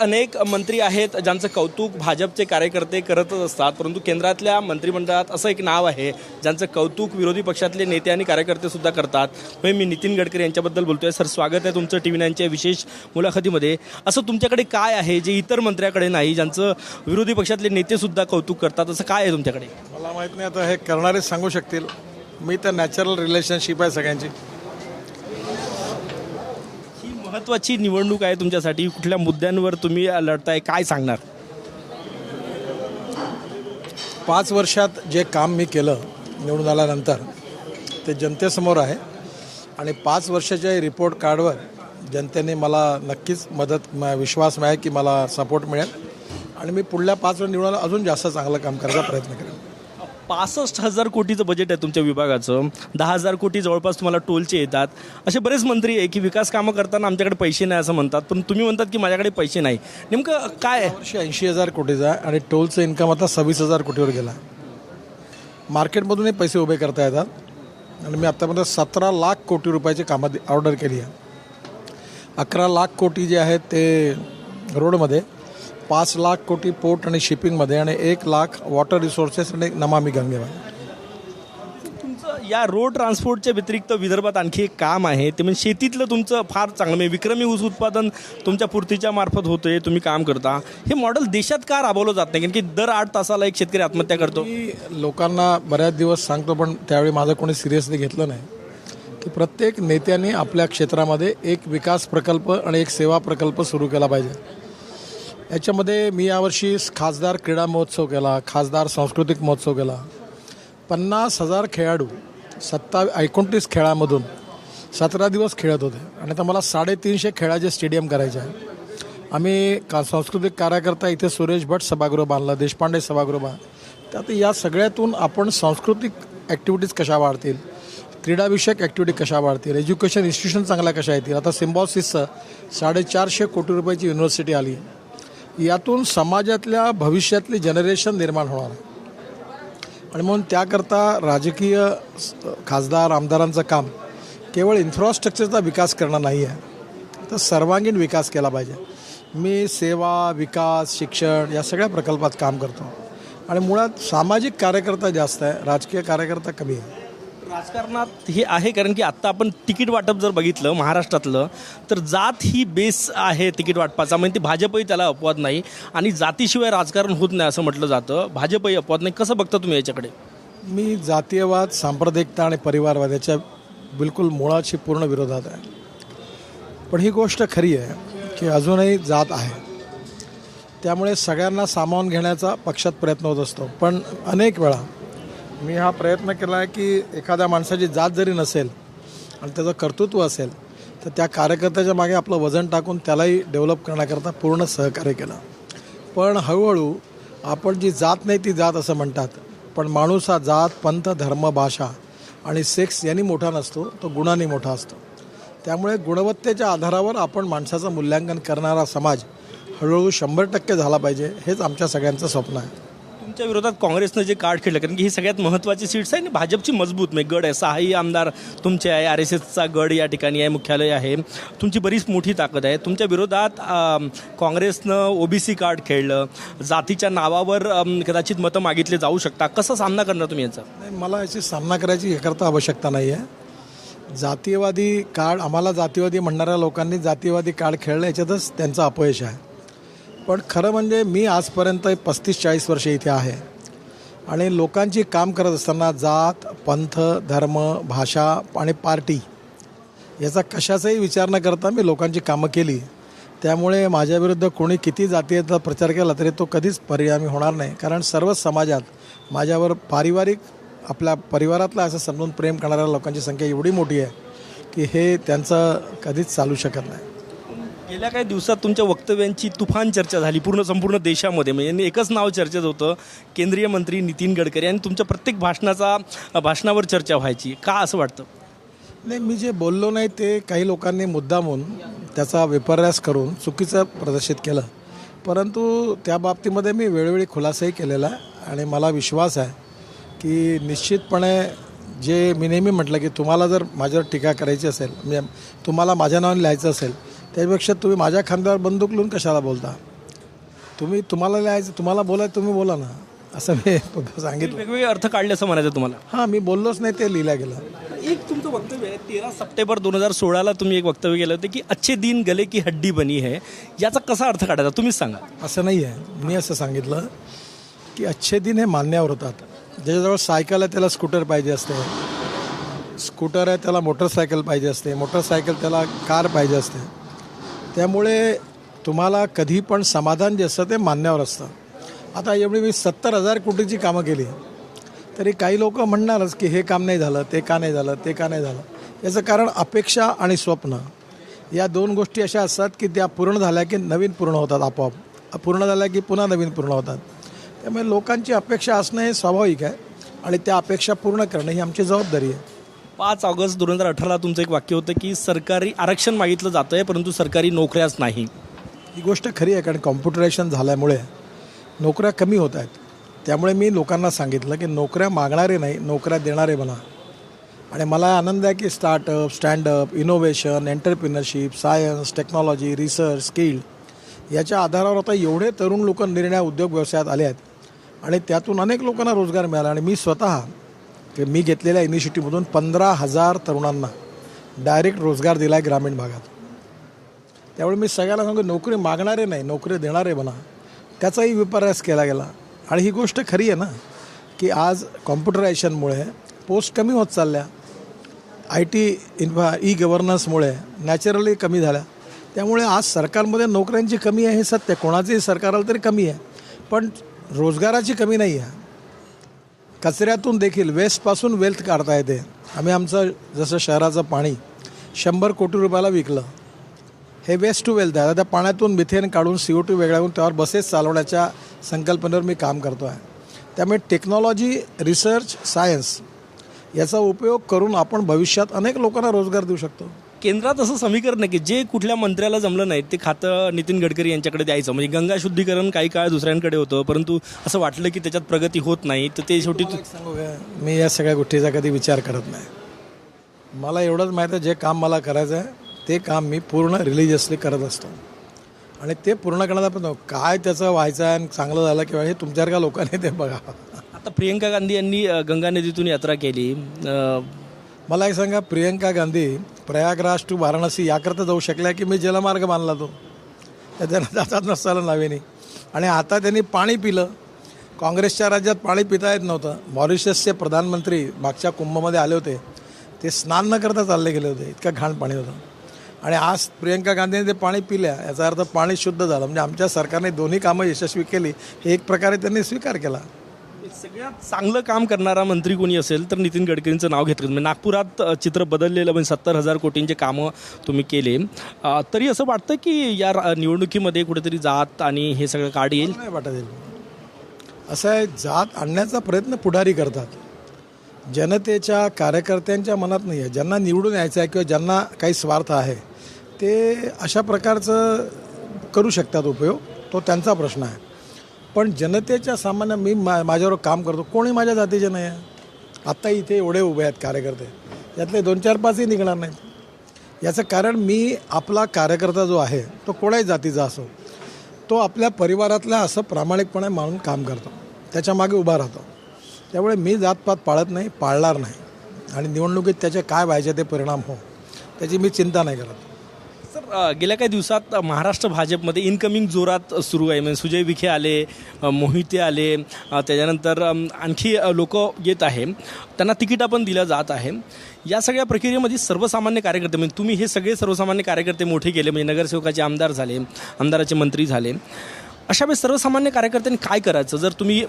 अनेक मंत्री आहेत ज्यांचं कौतुक भाजपचे कार्यकर्ते करतच असतात परंतु केंद्रातल्या मंत्रिमंडळात असं एक नाव आहे ज्यांचं कौतुक विरोधी पक्षातले नेते आणि कार्यकर्ते सुद्धा करतात. म्हणजे मी नितीन गडकरी यांच्याबद्दल बोलतोय. सर स्वागत आहे तुमचं टी व्ही नाईनच्या विशेष मुलाखतीमध्ये. असं तुमच्याकडे काय आहे जे इतर मंत्र्याकडे नाही ज्यांचं विरोधी पक्षातले नेते सुद्धा कौतुक करतात? असं काय आहे तुमच्याकडे? मला माहीत नाही आता हे करणारे सांगू शकतील. मी तर नॅचरल रिलेशनशिप आहे सगळ्यांची. महत्त्वाची निवडणूक आहे तुमच्यासाठी. कुठल्या मुद्द्यांवर तुम्ही लढताय काय सांगणार? पाच वर्षात जे काम मी केलं निवडून आल्यानंतर ते जनतेसमोर आहे. आणि पाच वर्षाच्या रिपोर्ट कार्डवर जनतेने मला नक्कीच मदत विश्वास मिळेल की मला सपोर्ट मिळेल. आणि मी पुढल्या पाच वेळ निवडून अजून जास्त चांगलं काम करायचा प्रयत्न करेन. पासष्ट हजार कोटीचं बजेट आहे तुमच्या विभागाचं. दहा हजार कोटी जवळपास तुम्हाला टोलचे येतात. असे बरेच मंत्री आहे की विकास कामं करताना आमच्याकडे पैसे नाही असं म्हणतात. पण तुम्ही म्हणतात की माझ्याकडे पैसे नाही. नेमकं काय आहे? वर्षी ऐंशी हजार कोटीचा आहे आणि टोलचं इन्कम आता सव्वीस हजार कोटीवर गेला. मार्केटमधूनही पैसे उभे करता येतात. आणि मी आत्तापर्यंत सतरा लाख कोटी रुपयाची कामं ऑर्डर केली आहे अकरा लाख कोटी जे आहेत ते रोडमध्ये. पाच लाख कोटी पोर्ट आणि शिपिंगमध्ये आणि एक लाख वॉटर रिसोर्सेस आणि नमामी गंगेमध्ये तुमचं या रोड ट्रान्सपोर्टच्या व्यतिरिक्त विदर्भात आणखी एक काम आहे. ते म्हणजे शेतीतलं तुमचं फार चांगलं म्हणजे विक्रमी ऊस उत्पादन तुमच्या पूर्तीच्या मार्फत होते तुम्ही काम करता. हे मॉडेल देशात का राबवलं जात नाही? कारण की दर आठ तासाला एक शेतकरी आत्महत्या करतो. मी लोकांना बऱ्याच दिवस सांगतो पण त्यावेळी माझं कोणी सिरियसली घेतलं नाही. की प्रत्येक नेत्याने आपल्या क्षेत्रामध्ये एक विकास प्रकल्प आणि एक सेवा प्रकल्प सुरू केला पाहिजे. याच्यामध्ये मी यावर्षी खासदार क्रीडा महोत्सव केला खासदार सांस्कृतिक महोत्सव केला. पन्नास हजार खेळाडू सत्तावी एकोणतीस खेळामधून सतरा दिवस खेळत होते. आणि आता मला साडेतीनशे खेळाचे स्टेडियम करायचे आहे. आम्ही का सांस्कृतिक कार्यकर्ता इथे सुरेश भट सभागृह बांधला देशपांडे सभागृह बांधला. त्यात या सगळ्यातून आपण सांस्कृतिक ॲक्टिव्हिटीज कशा वाढतील? क्रीडाविषयक ॲक्टिव्हिटी कशा वाढतील? एज्युकेशन इन्स्टिट्यूशन चांगल्या कशा येतील? आता सिम्बॉसिसचं साडेचारशे कोटी रुपयाची युनिव्हर्सिटी आली. यातून समाजातल्या भविष्यातली जनरेशन निर्माण होणार आहे. आणि म्हणून त्याकरता राजकीय खासदार आमदारांचं काम केवळ इन्फ्रास्ट्रक्चरचा विकास करणं नाही आहे तर सर्वांगीण विकास केला पाहिजे. मी सेवा विकास शिक्षण या सगळ्या प्रकल्पात काम करतो. आणि मुळात सामाजिक कार्यकर्ता जास्त आहे राजकीय कार्यकर्ता कमी आहे. राजकारणात हे आहे कारण की आत्ता आपण तिकीट वाटप जर बघितलं महाराष्ट्रातलं तर जात ही बेस आहे तिकीट वाटपाचा. म्हणजे भाजपही त्याला अपवाद नाही आणि जातीशिवाय राजकारण होत नाही असं म्हटलं जातं. भाजपही अपवाद नाही. कसं बघता तुम्ही याच्याकडे? मी जातीयवाद सांप्रदायिकता आणि परिवारवाद याच्या बिलकुल मुळाशी पूर्ण विरोधात आहे. पण ही गोष्ट खरी आहे की अजूनही जात आहे. त्यामुळे सगळ्यांना सामावून घेण्याचा पक्षात प्रयत्न होत असतो. पण अनेक वेळा मी हा प्रयत्न केला आहे की एखाद्या माणसाची जात जरी नसेल आणि त्याचं कर्तृत्व असेल तर त्या कार्यकर्त्याच्या मागे आपलं वजन टाकून त्यालाही डेव्हलप करण्याकरता पूर्ण सहकार्य केलं. पण हळूहळू आपण जी जात नाही ती जात असं म्हणतात. पण माणूस हा जात पंथ धर्म भाषा आणि सेक्स यांनी मोठा नसतो तो गुणांनी मोठा असतो. त्यामुळे गुणवत्तेच्या आधारावर आपण माणसाचं मूल्यांकन करणारा समाज हळूहळू शंभर टक्के झाला पाहिजे हेच आमच्या सगळ्यांचं स्वप्न आहे. तुमच्या विरोधात काँग्रेसनं जे कार्ड खेळलं कारण की ही सगळ्यात महत्त्वाची सीट्स आहे आणि भाजपची मजबूत म्हणजे गड आहे सहाही आमदार तुमचे आहे आर एस एसचा गड या ठिकाणी आहे मुख्यालय आहे. तुमची बरीच मोठी ताकद आहे. तुमच्या विरोधात अम, काँग्रेसनं ओबीसी कार्ड खेळलं. जातीच्या नावावर कदाचित मतं मागितले जाऊ शकता कसा सामना करणार तुम्ही याचा? नाही मला याची सामना करायची याकरता आवश्यकता नाही आहे. जातीयवादी कार्ड आम्हाला जातीवादी म्हणणाऱ्या लोकांनी जातीयवादी कार्ड खेळलं याच्यातच त्यांचं अपयश आहे. पण खरं म्हणजे मी आजपर्यंत पस्तीस चाळीस वर्षे इथे आहे. आणि लोकांची काम करत असताना जात पंथ धर्म भाषा आणि पार्टी याचा कशाचाही विचार न करता मी लोकांची कामं केली. त्यामुळे माझ्याविरुद्ध कोणी किती जातीयाचा प्रचार केला तरी तो कधीच परिणामी होणार नाही. कारण सर्वच समाजात माझ्यावर पारिवारिक आपल्या परिवारातला असं समजून प्रेम करणाऱ्या लोकांची संख्या एवढी मोठी आहे की हे त्यांचं कधीच चालू शकत नाही. गेल्या काही दिवसात तुमच्या वक्तव्यांची तुफान चर्चा झाली पूर्ण संपूर्ण देशामध्ये. म्हणजे एकच नाव चर्चेत होतं केंद्रीय मंत्री नितीन गडकरी. आणि तुमच्या प्रत्येक भाषणाचा भाषणावर चर्चा व्हायची. का असं वाटतं? नाही मी जे बोललो नाही ते काही लोकांनी मुद्दामून त्याचा विपर्यास करून चुकीचं प्रदर्शित केलं. परंतु त्या बाबतीमध्ये मी वेळोवेळी खुलासाही केलेला आहे आणि मला विश्वास आहे की निश्चितपणे जे मी नेहमी म्हटलं की तुम्हाला जर माझ्यावर टीका करायची असेल म्हणजे तुम्हाला माझ्या नावाने लिहायचं असेल त्यापेक्षा तुम्ही माझ्या खांद्यावर बंदूक लावून कशाला बोलता? तुम्ही तुम्हाला लिहायचं तुम्हाला बोलायचं तुम्ही बोला ना. असं मी सांगितलं. वेगवेगळे अर्थ काढले असं म्हणायचं तुम्हाला? हां मी बोललोच नाही ते लिहिलं गेलं. एक तुमचं वक्तव्य आहे तेरा सप्टेंबर दोन हजार सोळाला तुम्ही एक वक्तव्य केलं होतं की अच्छे दिन गले की हड्डी बनी है याचा कसा अर्थ काढायचा? तुम्हीच सांगा. असं नाही आहे. मी असं सांगितलं की अच्छे दिन हे मान्यावर होतात. ज्याच्याजवळ सायकल आहे त्याला स्कूटर पाहिजे असते. स्कूटर आहे त्याला मोटरसायकल पाहिजे असते. मोटरसायकल त्याला कार पाहिजे असते. त्यामुळे तुम्हाला कधी पण समाधान जे असतं ते मान्यावर असतं. आता एवढी मी सत्तर हजार कोटीची कामं केली. तरी काही लोक म्हणणारच की हे काम नाही झालं ते का नाही झालं ते का नाही झालं. याचं कारण अपेक्षा आणि स्वप्न. या दोन गोष्टी अशा असतात की त्या पूर्ण झाल्या की नवीन पूर्ण होतात आपोआप. पूर्ण झाल्या की पुन्हा नवीन पूर्ण होतात. त्यामुळे लोकांची अपेक्षा असणं हे स्वाभाविक आहे आणि त्या अपेक्षा पूर्ण करणं ही आमची जबाबदारी आहे. पाच ऑगस्ट दोन हजार अठराला तुमचं एक वाक्य होतं की सरकारी आरक्षण मागितलं जातं आहे परंतु सरकारी नोकऱ्याच नाही. ही गोष्ट खरी आहे कारण कॉम्प्युटरायझेशन झाल्यामुळे नोकऱ्या कमी होत आहेत. त्यामुळे मी लोकांना सांगितलं की नोकऱ्या मागणारे नाही नोकऱ्या देणारे बना आणि मला आनंद आहे की startup standup innovation entrepreneurship science technology research skill याच्या आधारावर आता एवढे तरुण लोक निर्णय उद्योग व्यवसायात आले आहेत. आणि त्यातून अनेक लोकांना रोजगार मिळाला आणि मी स्वतः मी घेतलेल्या इनिशिएटिव्हमधून पंधरा हजार तरुणांना डायरेक्ट रोजगार दिला आहे ग्रामीण भागात. त्यामुळे मी सगळ्यांना सांगू नोकरी मागणारे नाही नोकरी देणारे बना त्याचाही विपर्यास केला गेला. आणि ही गोष्ट खरी आहे ना की आज कॉम्प्युटरायझेशनमुळे पोस्ट कमी होत चालल्या. आय टी इन्फा ई गव्हर्नन्समुळे नॅचरली कमी झाल्या. त्यामुळे आज सरकारमध्ये नोकऱ्यांची कमी आहे हे सत्य. कोणाचंही सरकार आलं तरी कमी आहे. पण रोजगाराची कमी नाही आहे. कचऱ्यातून देखील वेस्टपासून वेल्थ काढता येते. आम्ही आमचं जसं शहराचं पाणी शंभर कोटी रुपयाला विकलं. हे वेस्ट टू वेल्थ आहे. त्या पाण्यातून मिथेन काढून सी ओ टू वेगळा करून त्यावर बसेस चालवण्याच्या संकल्पनेवर मी काम करतो आहे त्यामुळे टेक्नॉलॉजी रिसर्च सायन्स याचा उपयोग करून आपण भविष्यात अनेक लोकांना रोजगार देऊ शकतो. केंद्रात असं समीकरण आहे की जे कुठल्या मंत्र्याला जमलं नाही ते खातं नितीन गडकरी यांच्याकडे द्यायचं. म्हणजे गंगा शुद्धीकरण काही काळ दुसऱ्यांकडे होतं परंतु असं वाटलं की त्याच्यात प्रगती होत नाही तर ते शेवटी मी या सगळ्या गोष्टीचा कधी विचार करत नाही. मला एवढंच माहीत आहे जे काम मला करायचं आहे ते काम मी पूर्ण रिलिजियसली करत असतो. आणि ते पूर्ण करण्याचा पण काय त्याचं व्हायचं आहे आणि चांगलं झालं किंवा हे तुमच्यासारख्या लोकांनी ते बघा. आता प्रियंका गांधी यांनी गंगा नदीतून यात्रा केली. मला एक सांगा प्रियंका गांधी प्रयागराज टू वाराणसी याकरता जाऊ शकल्या की मी जलमार्ग मानला तो? त्यांना जातात नसताना नावेनी. आणि आता त्यांनी पाणी पिलं. काँग्रेसच्या राज्यात पाणी पिता येत नव्हतं. मॉरिशसचे प्रधानमंत्री मागच्या कुंभमध्ये आले होते. ते स्नान न करता चालले गेले होते. इतकं घाण पाणी होतं. आणि आज प्रियंका गांधीने ते पाणी पिल्या. याचा अर्थ पाणी शुद्ध झालं. म्हणजे आमच्या सरकारने दोन्ही कामं यशस्वी केली. हे एक प्रकारे त्यांनी स्वीकार केला. सगळ्यात चांगलं काम करणारा मंत्री कोणी असेल तर नितीन गडकरींचं नाव घेतलं. म्हणजे नागपुरात चित्र बदललेलं म्हणजे सत्तर हजार कोटींचे कामं तुम्ही केले. तरी असं वाटतं की या रा- निवडणुकीमध्ये कुठेतरी जात आणि हे सगळं काढ येईल? नाही वाटत येईल असं आहे जात आणण्याचा प्रयत्न पुढारी करतात. जनतेच्या कार्यकर्त्यांच्या मनात नाही आहे. ज्यांना निवडून यायचं आहे किंवा ज्यांना काही स्वार्थ आहे ते अशा प्रकारचं करू शकतात उपयोग. तो त्यांचा प्रश्न आहे. पण जनतेच्या सामान्य मी मा माझ्यावर काम करतो. कोणी माझ्या जातीचे नाही आहे. आत्ता इथे एवढे उभे आहेत कार्यकर्ते. यातले दोन चार पाचही निघणार नाहीत. याचं कारण मी आपला कार्यकर्ता जो आहे तो कोणाही जातीचा असो तो आपल्या परिवारातला असं प्रामाणिकपणे मानून काम करतो. त्याच्यामागे उभा राहतो. त्यामुळे मी जातपात पाळत नाही पाळणार नाही. आणि निवडणुकीत त्याचे काय व्हायचे ते परिणाम हो त्याची मी चिंता नाही करत. सर गेल्या काही दिवसात महाराष्ट्र भाजपमध्ये इनकमिंग जोरात सुरू आहे. म्हणजे सुजय विखे आले मोहिते आले त्याच्यानंतर आणखी लोक येत आहे. त्यांना तिकिटा पण दिल्या जात आहे. या सगळ्या प्रक्रियेमध्ये सर्वसामान्य कार्यकर्ते म्हणजे तुम्ही हे सगळे सर्वसामान्य कार्यकर्ते मोठे केले म्हणजे नगरसेवकाचे आमदार झाले आमदाराचे मंत्री झाले. अशा वेळेस सर्वसामान्य कार्यकर्त्यांनी काय करायचं? जर तुम्ही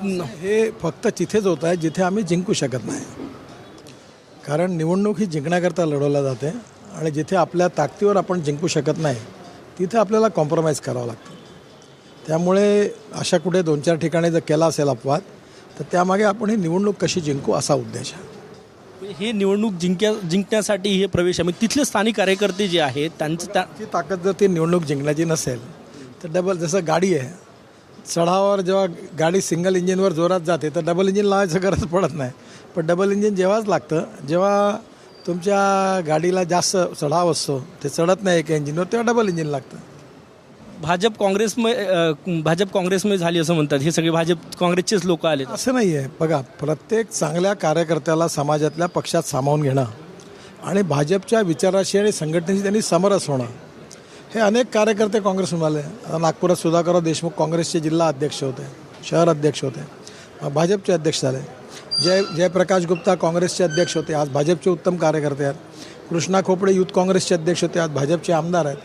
हे फक्त तिथेच होत आहे जिथे आम्ही जिंकू शकत नाही. कारण निवडणूक ही जिंकण्याकरता लढवल्या जाते. आणि जिथे आपल्या ताकदीवर आपण जिंकू शकत नाही तिथे आपल्याला कॉम्प्रोमाइज करावं लागतं. त्यामुळे अशा कुठे दोन चार ठिकाणी जर केला असेल अपवाद तर त्यामागे आपण ही निवडणूक कशी जिंकू असा उद्देश आहे. हे निवडणूक जिंक्या जिंकण्यासाठी हे प्रवेश आहे. म्हणजे तिथले स्थानिक कार्यकर्ते जे आहेत त्यांचं त्या ती ताकद जर ती निवडणूक जिंकण्याची नसेल तर डबल जसं गाडी आहे चढावावर जेव्हा गाडी सिंगल इंजिनवर जोरात जाते तर डबल इंजिन लावायचं गरज पडत नाही. पण डबल इंजिन जेव्हाच लागतं जेव्हा तुमच्या गाडीला जास्त चढाव असतो. ते चढत नाही एक इंजिनवर तेव्हा डबल इंजिन लागतं. भाजप काँग्रेसमध्ये अ, भाजप काँग्रेसमध्ये झाली असं म्हणतात. हे सगळे भाजप काँग्रेसचेच लोक आले असं नाही आहे. बघा प्रत्येक चांगल्या कार्यकर्त्याला समाजातल्या पक्षात सामावून घेणं आणि भाजपच्या विचाराशी आणि संघटनेशी त्यांनी समरस होणं. हे अनेक कार्यकर्ते काँग्रेसहून आले. आता नागपुरात सुधाकरराव देशमुख काँग्रेसचे जिल्हा अध्यक्ष होते शहर अध्यक्ष होते. मग भाजपचे अध्यक्ष झाले. जय जयप्रकाश गुप्ता काँग्रेसचे अध्यक्ष होते. आज भाजपचे उत्तम कार्यकर्ते आहेत. कृष्णा खोपडे युथ काँग्रेसचे अध्यक्ष होते. आज भाजपचे आमदार आहेत.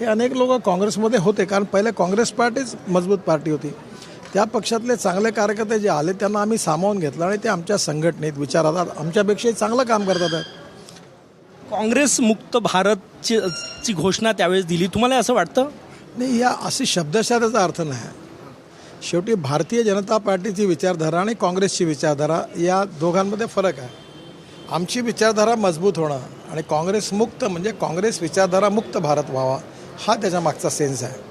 हे अनेक लोक काँग्रेसमध्ये होते कारण पहिले काँग्रेस पार्टीच मजबूत पार्टी होती. त्या पक्षातले चांगले कार्यकर्ते जे आले त्यांना आम्ही सामावून घेतलं आणि ते आमच्या संघटनेत विचारात आमच्यापेक्षाही चांगलं काम करतात. काँग्रेस मुक्त भारतची ची घोषणा त्यावेळेस दिली. तुम्हाला असं वाटतं? नाही या अशी शब्दशः त्याचा अर्थ नाही. शेवटी भारतीय जनता पार्टीची विचारधारा आणि काँग्रेसची विचारधारा या दोघांमध्ये फरक आहे. आमची विचारधारा मजबूत होणं आणि काँग्रेस मुक्त म्हणजे काँग्रेस विचारधारा मुक्त भारत व्हावा हा त्याच्या मागचा सेन्स आहे.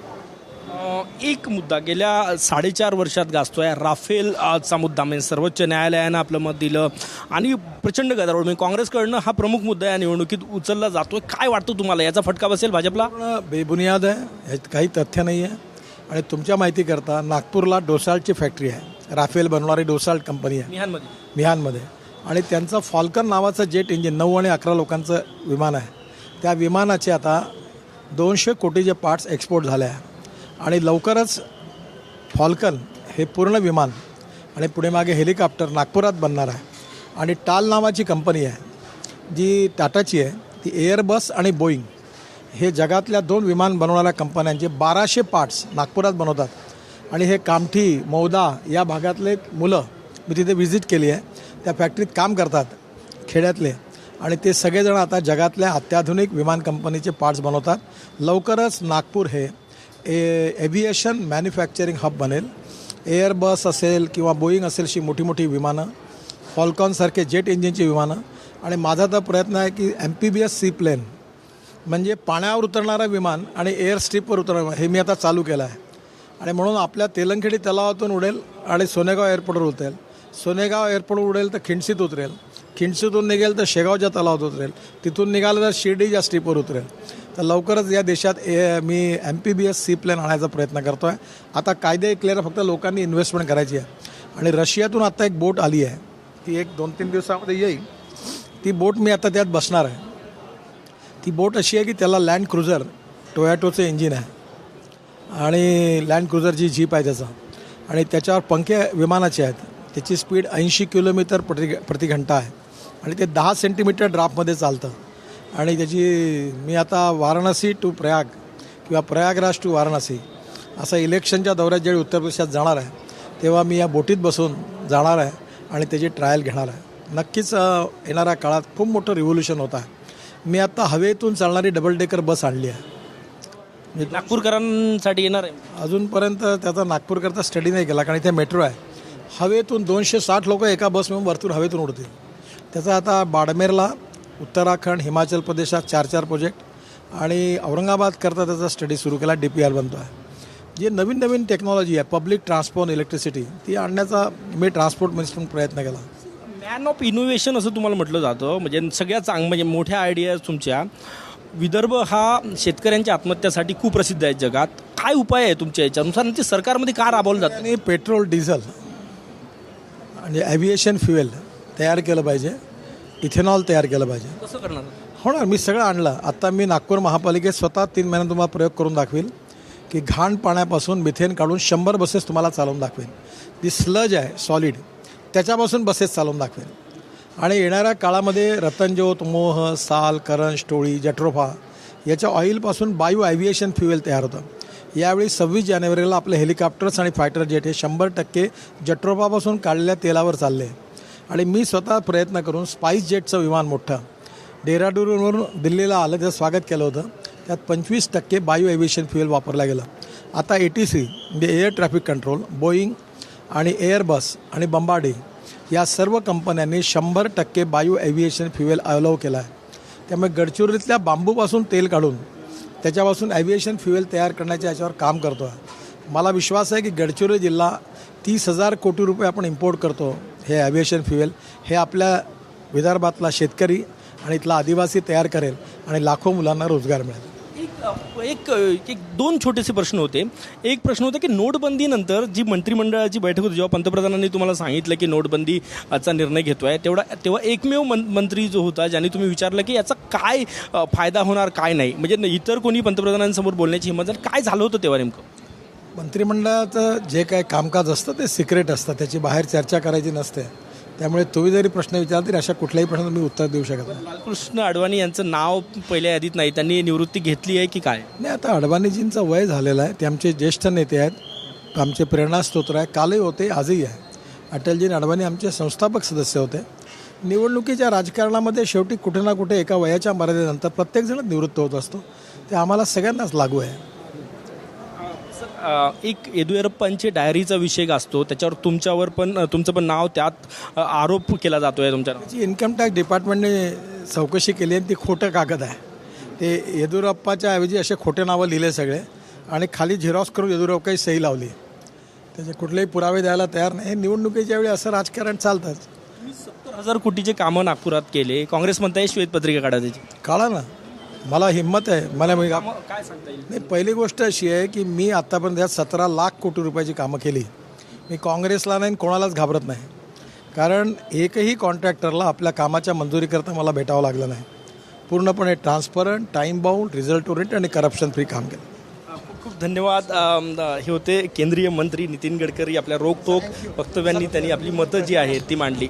एक मुद्दा गेल्या साडेचार वर्षात गाजतोय राफेल अ, चा मुद्दा. म्हणजे सर्वोच्च न्यायालयानं आपलं मत दिलं आणि प्रचंड गदारोळ. म्हणजे काँग्रेसकडनं हा प्रमुख मुद्दा या निवडणुकीत उचलला जातोय. काय वाटतं तुम्हाला? याचा फटका बसेल भाजपला? बेबुनियाद आहे काही तथ्य नाही आहे आणि तुमच्या माहितीकरता नागपूरला डोसाल्टची फॅक्टरी आहे. राफेल बनवणारी डोसाल्ट कंपनी आहे. मिहानमध्ये. मिहानमध्ये. आणि त्यांचं फॉल्कन नावाचं जेट इंजिन नऊ आणि अकरा लोकांचं विमान आहे. त्या विमानाचे आता दोनशे कोटीचे पार्ट्स एक्सपोर्ट झाले आहे. आणि लवकरच फॉल्कन हे पूर्ण विमान आणि पुढे मागे हेलिकॉप्टर नागपुरात बनणार आहे. आणि टाल नावाची कंपनी आहे जी टाटाची आहे ती एअरबस आणि बोईंग हे जगातल्या दोन विमान बनवणाऱ्या कंपन्यांचे बाराशे पार्ट्स नागपुरात बनवतात. आणि हे कामठी मौदा या भागातले मुलं मी तिथे व्हिजिट केली आहे. त्या फॅक्टरीत काम करतात खेड्यातले. आणि ते सगळेजण आता जगातल्या अत्याधुनिक विमान कंपनीचे पार्ट्स बनवतात. लवकरच नागपूर हे ए एव्हिएशन मॅन्युफॅक्चरिंग हब बनेल. एअरबस असेल किंवा बोईंग असेल अशी मोठी मोठी विमानं फॉल्कॉनसारखे जेट इंजिनची विमानं. आणि माझा तर प्रयत्न आहे की M P B S C plane म्हणजे पाण्यावर उतरणारं विमान आणि एअर स्ट्रीपवर उतरणार हे मी आता चालू केलं आहे. आणि म्हणून आपल्या तेलंखेडी तलावातून उडेल आणि सोनेगाव एअरपोर्टवर उतरेल. सोनेगाव एअरपोर्टवर उडेल तर खिंडसीत उतरेल. खिंडसीतून निघेल तर शेगावच्या तलावात उतरेल. तिथून निघालं तर शिर्डीच्या स्ट्रीपवर उतरेल. तर लवकरच या देशात ए मी एम पी बी एस सी प्लेन आणायचा प्रयत्न करतो आहे आता कायदे क्लिअर फक्त लोकांनी इन्व्हेस्टमेंट करायची आहे. आणि रशियातून आत्ता एक बोट आली आहे. ती एक दोन तीन दिवसामध्ये येईल. ती बोट मी आता त्यात बसणार आहे. ती बोट अशी आहे की त्याला लँड क्रुझर टोयॅटोचं इंजिन आहे. आणि लँड क्रुझरची जीप आहे त्याचा. आणि त्याच्यावर पंखे विमानाचे आहेत. त्याची स्पीड ऐंशी किलोमीटर प्रति प्रति घंटा आहे. आणि ते दहा सेंटीमीटर ड्राफ्टमध्ये चालतं. आणि त्याची मी आता वाराणसी टू प्रयाग किंवा प्रयागराज टू वाराणसी असं इलेक्शनच्या दौऱ्यात ज्यावेळी उत्तर प्रदेशात जाणार आहे तेव्हा मी या बोटीत बसून जाणार आहे आणि त्याची ट्रायल घेणार आहे. नक्कीच येणाऱ्या काळात खूप मोठं रिव्होल्युशन होत आहे. मी आत्ता हवेतून चालणारी डबल डेकर बस आणली आहे. नागपूरकरांसाठी येणार आहे. अजूनपर्यंत त्याचा नागपूरकरता स्टडी नाही केला कारण इथे मेट्रो आहे. हवेतून दोनशे साठ लोक एका बस मिळून वरतून हवेतून उडतील. त्याचा आता बाडमेरला उत्तराखंड हिमाचल प्रदेशात चार चार प्रोजेक्ट आणि औरंगाबादकरता त्याचा स्टडी सुरू केला डी पी आर बनतो आहे जे नवीन नवीन टेक्नॉलॉजी आहे पब्लिक ट्रान्सपोर्ट इलेक्ट्रिसिटी ती आणण्याचा मी ट्रान्सपोर्ट मिनिस्टरने प्रयत्न केला. मॅन ऑफ इनोव्हेशन असं तुम्हाला म्हटलं जातं. म्हणजे सगळ्यात चांग म्हणजे मोठ्या आयडियाज तुमच्या. विदर्भ हा शेतकऱ्यांच्या आत्महत्यासाठी खूप प्रसिद्ध आहे जगात. काय उपाय आहे तुमच्या याच्यानुसार ते सरकारमध्ये का राबवलं जातं? आणि पेट्रोल डिझेल आणि ॲव्हिएशन फ्युएल तयार केलं पाहिजे. इथेनॉल तयार केलं पाहिजे. कसं करणार? होणार मी सगळं आणलं. आत्ता मी नागपूर महापालिकेत स्वतः तीन महिन्यात तुम्हाला प्रयोग करून दाखवेल की घाण पाण्यापासून मिथेन काढून शंभर बसेस तुम्हाला चालवून दाखवेल. जी स्लज आहे सॉलिड त्याच्यापासून बसेस चालवून दाखवेल आणि येणाऱ्या काळामध्ये रतनज्योत मोह साल करण स्टोळी जट्रोफा याच्या ऑइलपासून बायो ॲव्हिएशन फ्युएल तयार होतं. यावेळी सव्वीस जानेवारीला आपले हेलिकॉप्टर्स आणि फायटर जेट हे शंभर टक्के जट्रोफापासून काढलेल्या तेलावर चालले. आणि मी स्वतः प्रयत्न करून स्पाईस जेटचं विमान मोठं. डेहराडूनवरून दिल्लीला आलं त्याचं स्वागत केलं होतं. त्यात पंचवीस टक्के बायो एव्हिएशन फ्युएल वापरलं गेलं. आता ए टी सी म्हणजे एअर ट्रॅफिक कंट्रोल बोईंग आणि एअरबस आणि बंबाडी या सर्व कंपन्यांनी शंभर टक्के बायो ॲव्हिएशन फ्युएल अलाव केला आहे. त्यामुळे गडचिरोलीतल्या बांबूपासून तेल काढून त्याच्यापासून ॲव्हिएशन फ्युएल तयार करण्याच्या याच्यावर काम करतो आहे मला विश्वास आहे की गडचिरोली जिल्हा तीस हजार कोटी रुपये आपण इम्पोर्ट करतो हे ॲव्हिएशन फ्युएल. हे आपल्या विदर्भातला शेतकरी आणि इथला आदिवासी तयार करेल आणि लाखो मुलांना रोजगार मिळेल. एक एक दोन छोटेसे प्रश्न होते. एक प्रश्न होता की नोटबंदीनंतर जी मंत्रिमंडळाची बैठक होती जेव्हा पंतप्रधानांनी तुम्हाला सांगितलं की नोटबंदीचा निर्णय घेतोय तेवढा तेव्हा एकमेव मं मंत्री जो होता ज्याने तुम्ही विचारलं की याचा काय फायदा होणार काय नाही? म्हणजे इतर कोणी पंतप्रधानांसमोर बोलण्याची हिंमत झाली? काय झालं होतं तेव्हा नेमकं? मंत्रिमंडळाचं जे काय कामकाज असतं ते सिक्रेट असतं. त्याची बाहेर चर्चा करायची नसते. त्यामुळे तुम्ही जरी प्रश्न विचारला तरी अशा कुठल्याही प्रश्नाला मी उत्तर देऊ शकत नाही. लालकृष्ण अडवाणी यांचं नाव पहिल्या यादीत नाही. त्यांनी निवृत्ती घेतली आहे की काय? नाही आता अडवाणीजींचं वय झालेलं आहे. ते आमचे ज्येष्ठ नेते आहेत. आमचे प्रेरणास्त्रोत्र आहे कालही होते आजही आहे अटलजी अडवाणी आमचे संस्थापक सदस्य होते. निवडणुकीच्या राजकारणामध्ये शेवटी कुठे ना कुठे एका वयाच्या मर्यादेनंतर प्रत्येकजण निवृत्त होत असतो. ते आम्हाला सगळ्यांनाच लागू आहे. एक येदुरप्पांचे डायरीचा विषय असतो. त्याच्यावर तुमच्यावर पण तुमचं पण नाव त्यात आरोप केला जातो आहे तुमच्या इन्कम टॅक्स डिपार्टमेंटने चौकशी केली आणि ती खोटं कागद आहे. ते येदुरप्पाच्या ऐवजी असे खोटे नावं लिहिले सगळे आणि खाली झेरॉक्स करून येदुरप्पाही सही लावली. त्याचे कुठलेही पुरावे द्यायला तयार नाही. हे निवडणुकीच्या वेळी असं राजकारण चालतंच. सत्तर हजार कोटीचे कामं नागपुरात केले. काँग्रेस म्हणताय श्वेतपत्रिका काढा त्याची काढा ना. मला हिंमत आहे. मला मी काय सांगता येईल? नाही पहिली गोष्ट अशी आहे की मी आत्तापर्यंत यात सतरा लाख कोटी रुपयाची कामं केली. मी काँग्रेसला नाही आणि कोणालाच घाबरत नाही. कारण एकही कॉन्ट्रॅक्टरला आपल्या कामाच्या मंजुरीकरता मला भेटावं लागलं नाही. पूर्णपणे transparent time bound result orient आणि करप्शन फ्री काम केलं. खूप खूप धन्यवाद. हे होते केंद्रीय मंत्री नितीन गडकरी. आपल्या रोखोक वक्तव्यांनी त्यांनी आपली मतं जी आहेत ती मांडली.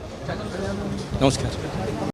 नमस्कार.